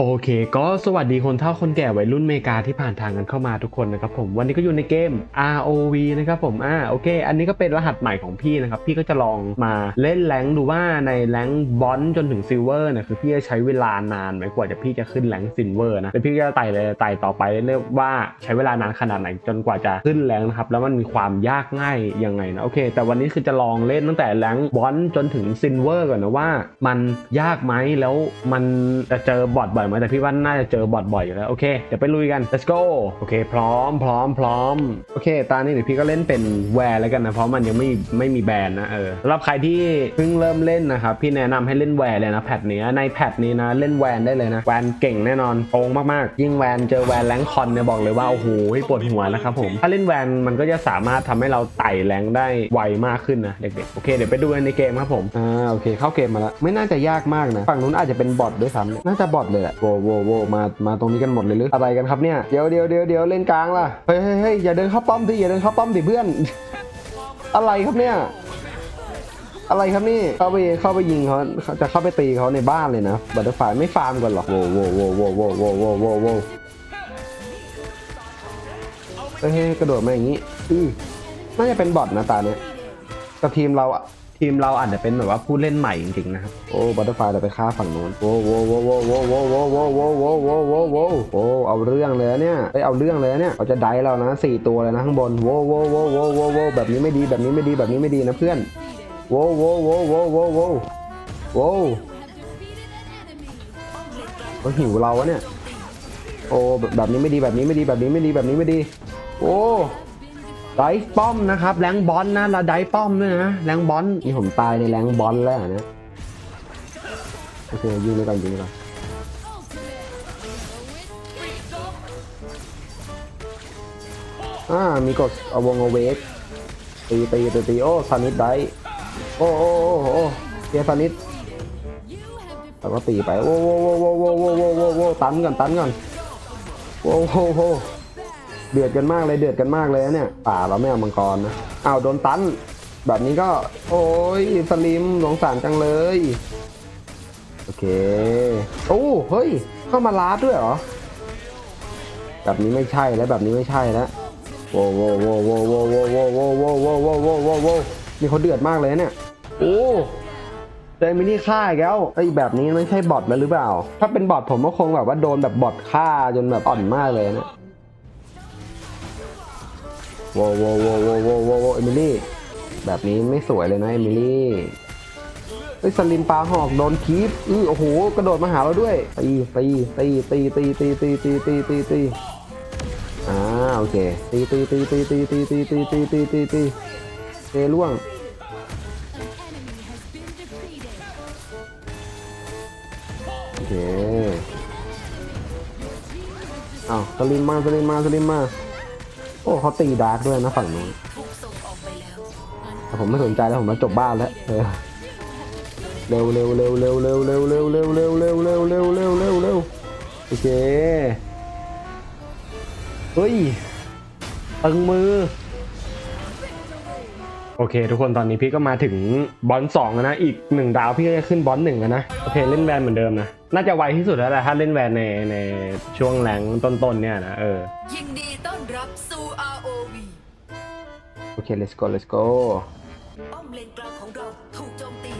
โอเค ก็สวัสดีคนเฒ่าคนแก่วัยรุ่นเมกาที่ผ่านทางกันเข้ามาทุกคนนะครับผมวันนี้ก็อยู่ในเกม ROV นะครับผมอ่าโอเค อันนี้ก็เป็นรหัสใหม่ของพี่นะครับ พี่ก็จะลองมาเล่นแรงดูว่าในแรงบอลจนถึงซิลเวอร์เนี่ยคือพี่จะใช้เวลานานไหมกว่าจะพี่จะขึ้นแรงซิลเวอร์นะแล้วพี่ก็จะไต่เลยไต่ต่อไปเรื่อยๆว่าใช้เวลานานขนาดไหนจนกว่าจะขึ้นแรงนะครับแล้วมันมีความยากง่ายยังไงนะโอเค แต่วันนี้คือจะลองเล่นตั้งแต่แรงบอลจนถึงซิลเวอร์ก่อนนะว่า มันยากไหมแล้วมันจะเจอบอทบ่อยไหมแต่พี่ว่าน่าจะเจอบอทบ่อยอยู่แล้ว โอเค เดี๋ยวไปลุยกัน let's go โอเค พร้อมพร้อมพร้อมโอเค ตอนนี้เดี๋ยวพี่ก็เล่นเป็นแวร์แล้วกันนะ เพราะมันยังไม่ไม่มีแบรนด์นะเออสำหรับใครที่เพิ่งเริ่มเล่นนะครับ พี่แนะนำให้เล่นแวร์เลยนะแพทนี้ในแพทนี้นะเล่นแวนได้เลยนะแวนเก่งแน่นอนโกงมากๆ ยิ่งแวนเจอแวนแรงคอนเนี่ยบอกเลยว่าโอ้โหปวดหัวนะครับผมถ้าเล่นแวนมันก็จะสามารถทำให้เราไต่แรงได้ไวมากขึ้นนะเด็กๆโอเคเดี๋ยวไปดูกันในเกมครับผมอ่าโอเคเข้าเกมมาแล้วไม่น่าจะยากมากนะฝั่งนู้นอาจจะเป็นบอทด้วยซ้ำน่าจะบอทเลยละโวโวโวมามาตรงนี้กันหมดเลยหรืออะไรกันครับเนี่ยเดี๋ยวเดี๋ยวเดี๋ยวเดี๋ยวเล่นกลางล่ะเฮ้ยเฮ้ยเฮ้ยอย่าเดินเข้าป้อมดิอย่าเดินเข้าป้อมดิเพื่อน อะไรครับเนี่ยอะไรครับนี่ เข้าไปเข้าไปยิงเขาเขาจะเข้าไปตีเขาในบ้านเลยนะบัตเตอร์ฟลายไม่ฟาร์มกันหรอกโวโวโวโวโวโวโวโวโวเฮ้ยเฮ้ยกระโดดมาอย่างนี้ อือน่าจะเป็นบอทนะตาเนี้ยกับทีมเราอะ ทีมเราอาจจะเป็นแบบว่าผู้เล่นใหม่จริงๆนะครับโอ้บัตเตอร์ไฟเราไปฆ่าฝั่งโน้นโวโวโวโวโวโวโวโวโวโวโวโวโวโอ้เอาเรื่องเลยเนี่ยไปเอาเรื่องเลยเนี่ยเขาจะได้เรานะสี่ตัวเลยนะข้างบนโวโวโวโวโวโวแบบนี้ไม่ดีแบบนี้ไม่ดีแบบนี้ไม่ดีนะเพื่อนโว้วโว้โว้โว้โว้โว้โว้วเขาหิวเราวะเนี่ยโอ้แบบแบบนี้ไม่ดีแบบนี้ไม่ดีแบบนี้ไม่ดีแบบนี้ไม่ดีโอ้ ไดป้อมนะครับแรงบอลนะเราไดป้อมด้วยนะแรงบอลนี่ผมตายในแรงบอลแล้วนะโอเคยิงไปก่อนยิงไปก่อนอ่ามีกดเอาวงเอาเวทตีตีตีตีโอ้ซานิดได้โอ้โอ้โอ้โอ้เกียซานิดแล้วก็ตีไปโอ้โอ้โอ้โอ้โอ้โอ้โอ้โอ้ตันก่อนตันก่อนโอ้โอ้โอ้ เดือดกันมากเลยเดือดกันมากเลยเนี่ยป่าเราไม่เอามังกรนะอ้าวโดนตัน แบบนี้ก็ โอ้ยสลิมสงสารจังเลย โอเคโอ้เฮ้ย เข้ามาลาดด้วยเหรอ แบบนี้ไม่ใช่แล้วแบบนี้ไม่ใช่แล้วโว้โว้โว้โว้โว้โว้โว้โว้โว้โว้โว้โว้โว้โว้นี่เขาเดือดมากเลยเนี่ยโอ้เจมินี่ฆ่าอีกแล้วไอ้แบบนี้ไม่ใช่บอทแล้วหรือเปล่า ถ้าเป็นบอทผมก็คงแบบว่าโดนแบบบอทฆ่าจนแบบอ่อนมากเลยนะ วโวโวโวโวโวโวเอมิลี่ แบบนี้ไม่สวยเลยนะเอมิลี่เฮ้สลิมปลาหอกโดนคีบอือโอ้โห กระโดดมาหาเราด้วย ตีตีตีตีตีตีตีตีตีตีตีอ่าโอเค ตีตีตีตีตีตีตีตีตีตีตีตีเทล่วงโอเคอ้าวสลิมมาสลิมมาสลิมมา โอ้เขาตีดาร์กด้วยนะฝั่งนู้นแต่ผมไม่สนใจแล้วผมมาจบบ้านแล้วเออเร็วเร็วเร็วเร็วเร็วเร็วเร็วเร็วเร็วเร็วเร็วเร็วเร็วเร็วเร็วโอเคเฮ้ยตึงมือ โอเค ทุกคนตอนนี้พี่ก็มาถึงบอลสองนะ อีกหนึ่งดาวพี่ก็จะขึ้นบอลหนึ่งนะโอเคเล่นแวนเหมือนเดิมนะ น่าจะไวที่สุดแล้วแหละถ้าเล่นแวนในในช่วงแรงต้นๆเนี่ยนะเออยินดี ต้อนรับสู่ ROV โอเค let's go let's go ป้อมเลนกลางของเราถูกโจมตี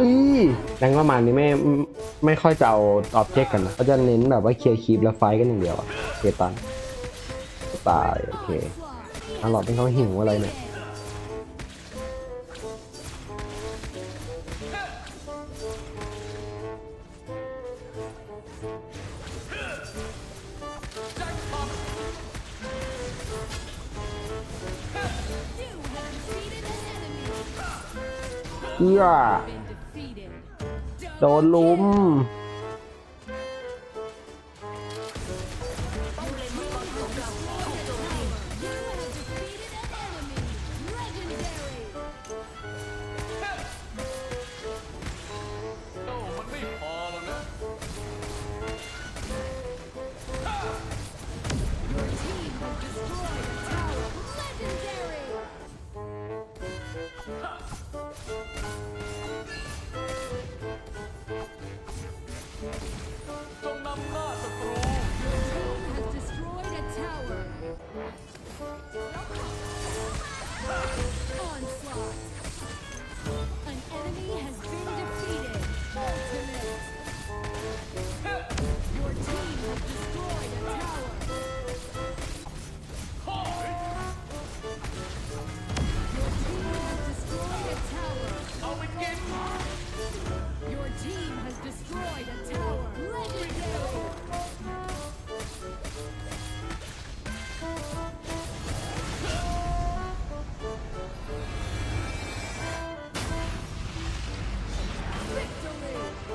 อีแรงประมาณนี้ไม่ ไม่ค่อยจะเอาออบเจกต์กันนะเขาจะเน้นแบบว่าเคลียร์คีปแล้วไฟกันอย่างเดียวอะเคตันตายโอเคอาหลอดที่เขาหิวอะไรเนี่ยเอื้อ โดนลุม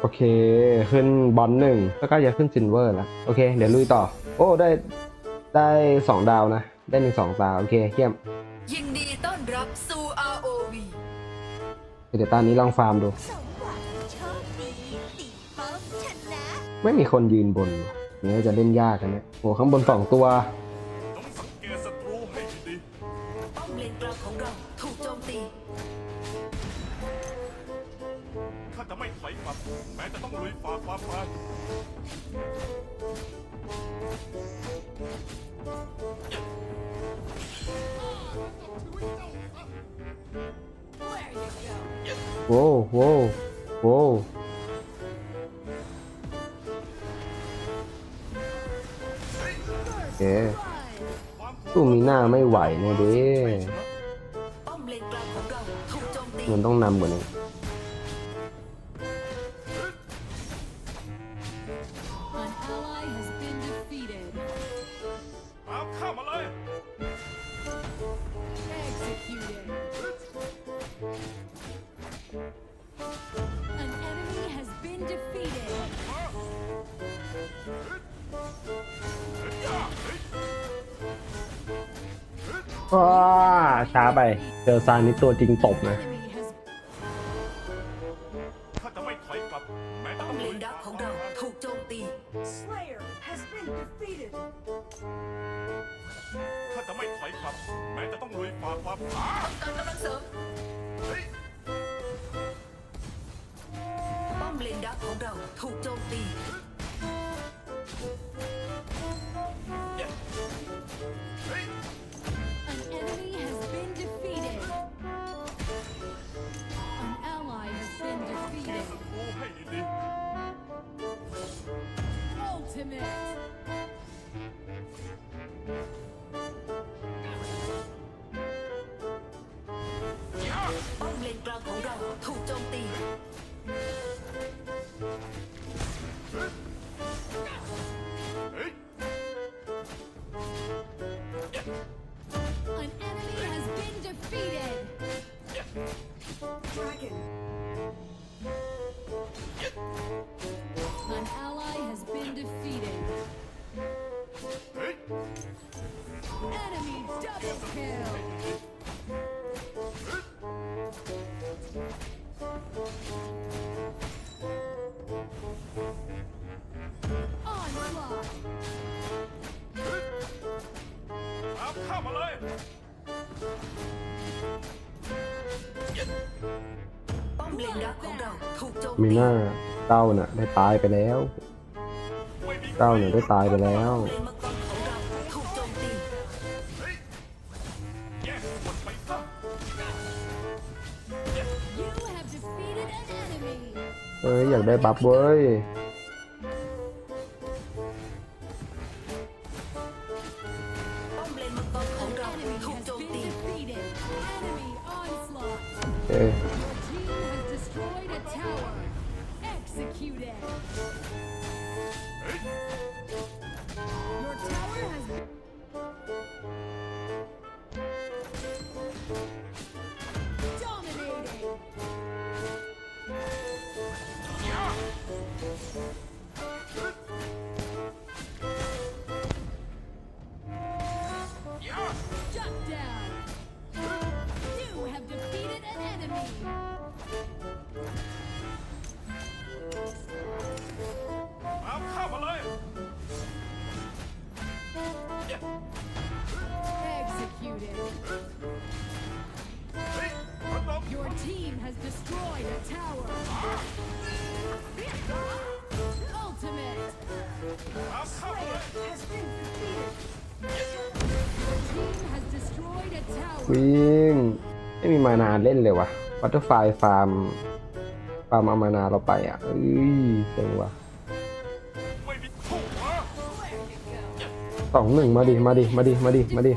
โอเค ขึ้นบอลหนึ่งแล้วก็จะขึ้นซิลเวอร์แล้วโอเค เดี๋ยวลุยต่อ โอ้ ได้ได้สองดาวนะ ได้หนึ่งสองดาว โอเคเยี่ยม ยินดีต้อนรับสู่ ROV เดี๋ยวตอนนี้ลองฟาร์มดู สมหวังโชคดีตีป้อมชนะ ไม่มีคนยืนบนเนี่ยจะเล่นยากกันเนี่ยโอ้ข้างบนสองตัว โว้วโว้วโว้วโอเคสู้มีหน้าไม่ไหวเนี่ยเด้ป้อมเลนกลางของเราถูกโจมตีมันต้องนำกว่านี้ ว้าช้าไป เจอซานิตัวจริงตบนะ Enemy has ข้าจะไม่ถอยกลับ แม้จะป้อต้อมงเลลุนยดักของเราถูกโจมตี Slayer has been defeated ข้าจะไม่ถอยกลับ แม้จะต้องลุยฝ่าความร้ายการกำลังเสริม เฮ้ยป้อมเลนดักของเราถูกโจมตี เฮ้ย an enemy มีหน้าเต้าน่ะได้ตายไปแล้ว เต้าน่ะได้ตายไปแล้วเฮ้ยอยากได้บัฟเว้ย วิ่งไม่มีมานานเล่นเลยวะวัตเตอร์ไฟฟาร์มฟาร์มอามานาเราไปอะเอ้ยเซ็งว่ะไม่มีคู่เหรอสองหนึ่งมาดิมาดิมาดิมาดิมาดิ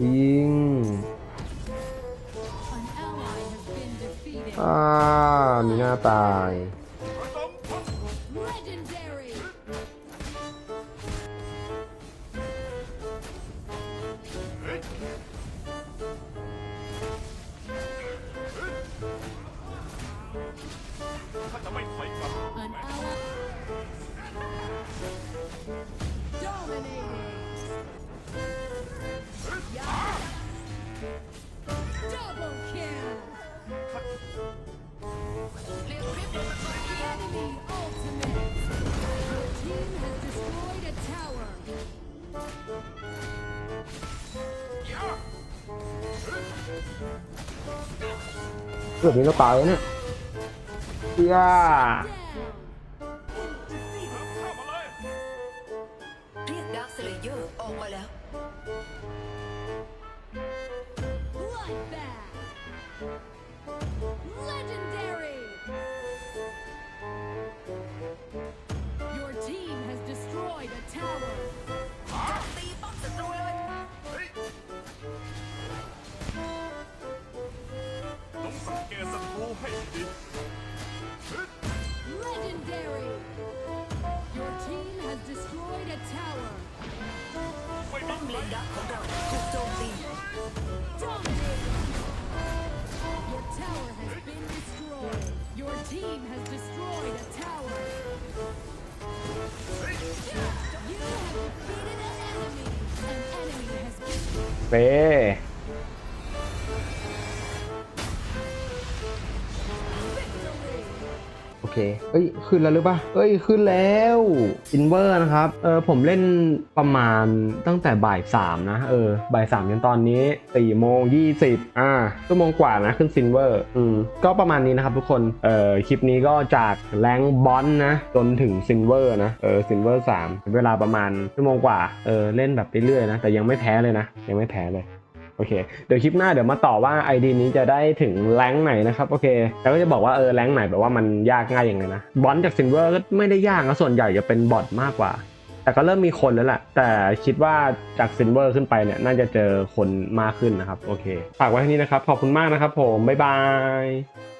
วิ่งอ่ามีหน้าตาย แบบนี้ก็ตายแล้วเนี่ยย่าเข้ามาเลยเรียกดาร์คสเลเยอร์ออกมาแล้ว เป้ เค เอ้ย ขึ้นแล้วหรือปะเอ้ย ขึ้นแล้วอินเวอร์นะครับ เออ ผมเล่นประมาณตั้งแต่บ่ายสามนะ เออ บ่ายสามจนตอนนี้สี่โมงยี่สิบอ่าชั่วโมงกว่านะ ขึ้นซินเวอร์ อืม ก็ประมาณนี้นะครับทุกคน เอ่อคลิปนี้ก็จากแรงบอลนะ จนถึงซินเวอร์นะ เออ ซินเวอร์สามเวลาประมาณชั่วโมงกว่า เออ เล่นแบบเรื่อยๆนะ แต่ยังไม่แพ้เลยนะ ยังไม่แพ้เลย อเคเดี๋ยวคลิปหน้าเดี๋ยวมาต่อว่า ID นี้จะได้ถึงแรงไหนนะครับโอเคแล้วก็จะบอกว่าเออแรงไหนแบบว่ามันยากง่ายยังไงนะบอลจากซิลเวอร์ก็ไม่ได้ยากนะส่วนใหญ่จะเป็นบอทมากกว่า แต่ก็เริ่มมีคนแล้วแหละแต่คิดว่าจากซิลเวอร์ขึ้นไปเนี่ยน่าจะเจอคนมากขึ้นนะครับโอเคฝากไว้ที่นี้นะครับขอบคุณมากนะครับผมบ๊ายบาย